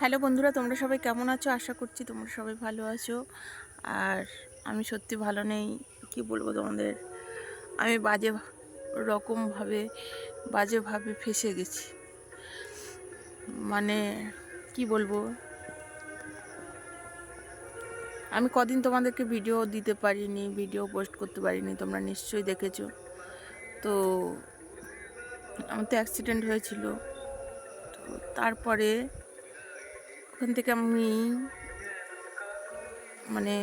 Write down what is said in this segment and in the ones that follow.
Hello বন্ধুরা, তোমরা সবাই কেমন আছো? আশা করছি তোমরা সবাই ভালো আছো। আর আমি সত্যি ভালো নেই। কি বলব তোমাদের? আমি বাজে রকমভাবে, বাজেভাবে ফেসে গেছি। মানে কি বলব? আমি কদিন তোমাদেরকে ভিডিও দিতে পারিনি ভিডিও পোস্ট করতে পারিনি, তোমরা নিশ্চয়ই দেখেছ। তো, আমার তো অ্যাক্সিডেন্ট হয়েছিল। তো তারপরে ওখান থেকে আমি মানে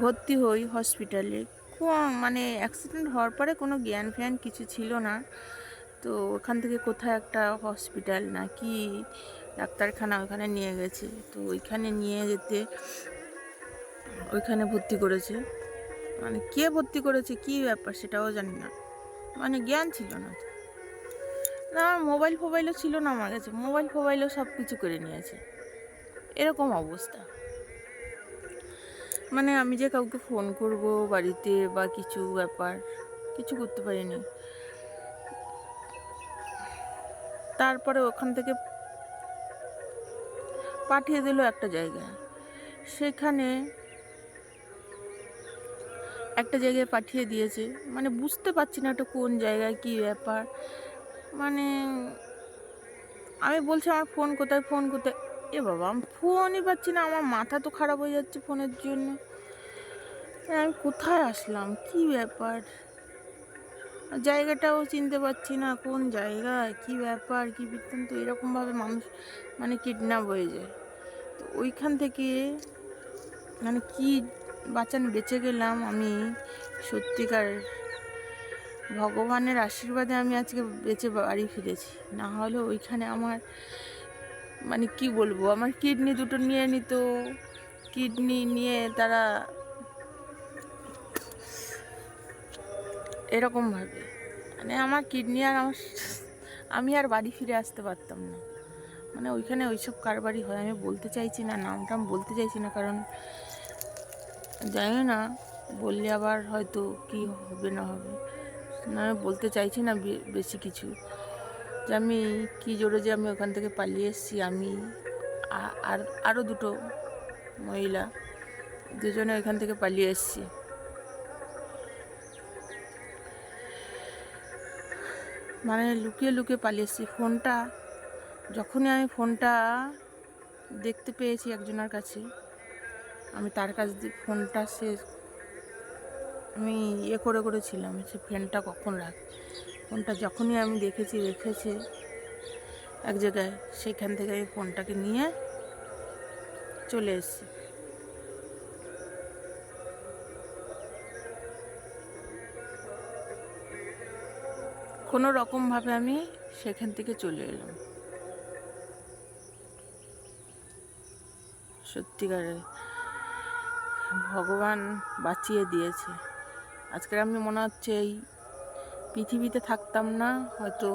ভর্তি হই হসপিটালে মানে অ্যাক্সিডেন্ট হওয়ার পরে কোনো জ্ঞান ফ্যান কিছু ছিল না। তো ওখান থেকে কোথায় একটা হসপিটাল না কি ডাক্তারখানা ওখানে নিয়ে গেছে। তো ওইখানে নিয়ে যেতে ওইখানে ভর্তি করেছে। মানে কে ভর্তি করেছে, কি ব্যাপার সেটাও জানি না। মানে জ্ঞান ছিল না। না, আমার মোবাইল ফোবাইলও ছিল না আমার কাছে। মোবাইল ফোবাইলও সব কিছু করে নিয়েছে। এরকম অবস্থা। মানে আমি যে কাউকে ফোন করব বাড়িতে বা কিছু ব্যাপার, কিছু করতে পারিনি। তারপরে ওখান থেকে পাঠিয়ে দিল একটা জায়গায়। সেখানে একটা জায়গায় পাঠিয়ে দিয়েছে। মানে বুঝতে পারছি না এটা কোন জায়গায়, কী ব্যাপার। মানে আমি বলছি আমার ফোন কোথায় ফোন কোথায়? এ বাবা, আমি ফোনই পাচ্ছি না, আমার মাথা তো খারাপ হয়ে যাচ্ছে ফোনের জন্য। আমি কোথায় আসলাম? কি ব্যাপার? জায়গাটাও চিনতে পারছি না, কোন জায়গায়? কি ব্যাপার? কি বৃত্তান্ত? এরকমভাবে মানুষ মানে কিডন্যাপ হয়ে যায়। তো ওইখান থেকে মানে কি বাঁচান বেঁচে গেলাম আমি সত্যিকার ভগবানের আশীর্বাদে আমি আজকে বেঁচে বাড়ি ফিরেছি। না হলে ওইখানে আমার মানে কি বলব, আমার কিডনি দুটো নিয়ে নিত। কিডনি নিয়ে তারা এরকমভাবে। মানে আমার কিডনি আর আমার, আমি আর বাড়ি ফিরে আসতে পারতাম না। মানে ওইখানে ওইসব কারবারই হয়। আমি বলতে চাইছি না, নামটা আমি বলতে চাইছি না, কারণ জানি না, বললে আবার হয়তো কি হবে না হবে। না আমি বলতে চাইছি না বেশি কিছু? যে আমি কী জোরে যে আমি ওখান থেকে পালিয়ে এসেছি, আমি আর আরও দুটো মহিলা দুজনে ওইখান থেকে পালিয়ে এসেছি। মানে লুকিয়ে লুকিয়ে পালিয়ে এসেছি। ফোনটা, যখনই আমি ফোনটা দেখতে পেয়েছি একজনের কাছে, আমি তার কাছ দিয়ে ফোনটা সে আমি ইয়ে করে করেছিলাম সে ফ্যানটা কখন রাখ? ফোনটা যখনই আমি দেখেছি রেখেছে এক জায়গায়, সেখান থেকে আমি ফোনটাকে নিয়ে চলে এসেছি। কোনো রকমভাবে আমি সেখান থেকে চলে এলাম। সত্যিকারে ভগবান বাঁচিয়ে দিয়েছে। আজকের আমি মনে হচ্ছে এই পৃথিবীতে থাকতাম না, হয়তো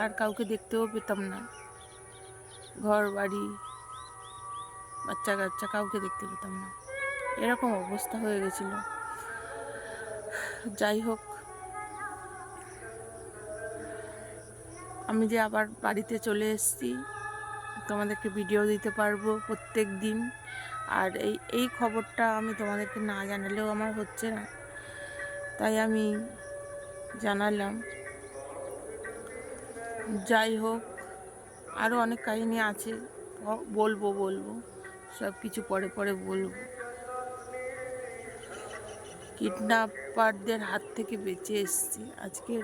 আর কাউকে দেখতেও পেতাম না। ঘর বাড়ি বাচ্চা কাচ্চা কাউকে দেখতে পেতাম না। এরকম অবস্থা হয়ে গেছিল। যাই হোক, আমি যে আবার বাড়িতে চলে এসেছি, তোমাদেরকে ভিডিও দিতে পারব প্রত্যেক দিন। আর এই এই খবরটা আমি তোমাদেরকে না জানালেও আমার হচ্ছে না। তাই আমি জানালাম। যাই হোক আরও অনেক কাহিনী আছে, বলব বলব সব কিছু পরে পরে বলব। কিডন্যাপারদের হাত থেকে বেঁচে এসেছি। আজকের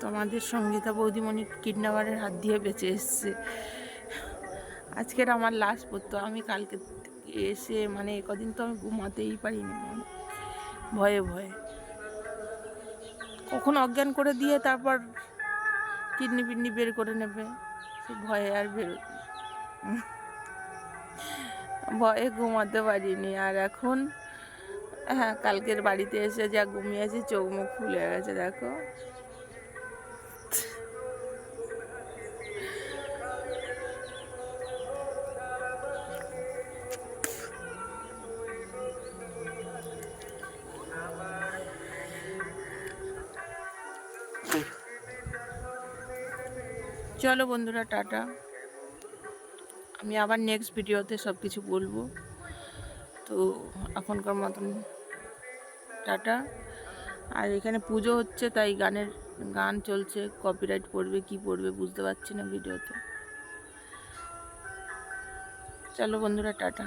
তোমাদের সঙ্গীতা বৌদিমণি কিডন্যাপারের হাত দিয়ে বেঁচে এসছে। আজকের আমার লাশ পড়তো। আমি কালকে এসে মানে কদিন তো আমি ঘুমাতেই পারিনি ভয়ে ভয়ে। কখন অজ্ঞান করে দিয়ে তারপর কিডনি পিডনি বের করে নেবে? সে ভয়ে আর বের ভয়ে ঘুমাতে পারিনি। আর এখন হ্যাঁ কালকের বাড়িতে এসে যা ঘুমিয়েছি, চোখ মুখ ফুলে গেছে, দেখো। চলো বন্ধুরা, টাটা। আমি আবার নেক্সট ভিডিওতে সব কিছু বলব। তো এখনকার মতন টাটা। আর এখানে পুজো হচ্ছে, তাই গানের গান চলছে কপিরাইট পড়বে, কি পড়বে বুঝতে পারছি না ভিডিওতে চলো বন্ধুরা, টাটা।